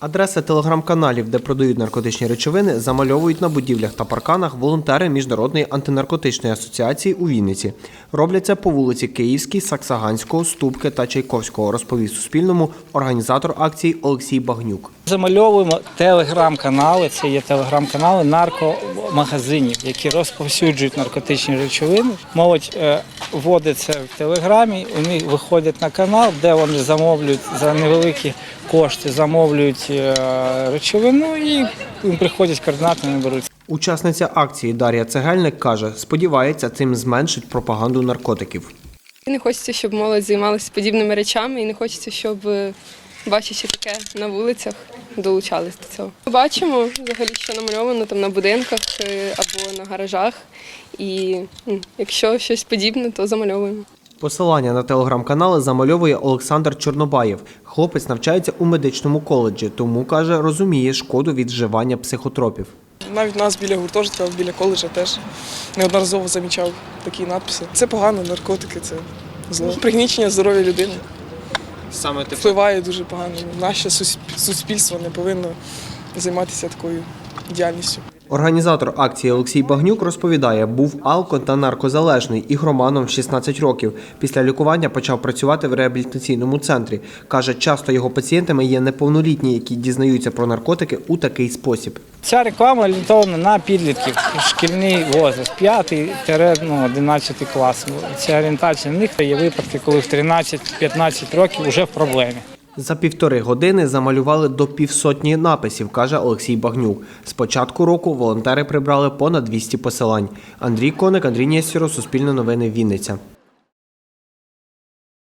Адреси телеграм-каналів, де продають наркотичні речовини, замальовують на будівлях та парканах волонтери Міжнародної антинаркотичної асоціації у Вінниці. Робляться по вулиці Київській, Саксаганського, Ступки та Чайковського, розповів Суспільному організатор акції Олексій Багнюк. Замальовуємо телеграм-канали. Це є телеграм-канали наркомагазинів, які розповсюджують наркотичні речовини. Молодь е, вводить в телеграмі. Вони виходять на канал, де вони замовлюють за невеликі кошти, замовлюють е, речовину і їм приходять координати, не беруть. Учасниця акції Дар'я Цегельник каже, сподівається, цим зменшить пропаганду наркотиків. Не хочеться, щоб молодь займалася подібними речами, і не хочеться, щоб, е, бачачи таке на вулицях, долучались до цього. Ми бачимо взагалі, що намальовано там на будинках е, або на гаражах. І якщо щось подібне, то замальовуємо. Посилання на телеграм-канали замальовує Олександр Чорнобаєв. Хлопець навчається у медичному коледжі, тому каже, розуміє шкоду від вживання психотропів. Навіть нас біля гуртожитка, біля коледжа теж неодноразово замічав такі надписи. Це погано, наркотики, це зло. Пригнічення здоров'я людини Саме ти впливає дуже погано. Наше сусп- суспільство не повинно займатися такою діяльністю. Організатор акції Олексій Багнюк розповідає, був алко та наркозалежний і громаном в 16 років. Після лікування почав працювати в реабілітаційному центрі. Каже, часто його пацієнтами є неповнолітні, які дізнаються про наркотики у такий спосіб. Ця реклама орієнтована на підлітків, шкільний возраст, 5-11 клас. Ця орієнтація на них є випадки, коли в 13-15 років вже в проблемі. За півтори години замалювали до півсотні написів, каже Олексій Багнюк. З початку року волонтери прибрали понад 200 посилань. Андрій Коник, Андрій Нєсіро, Суспільне новини, Вінниця.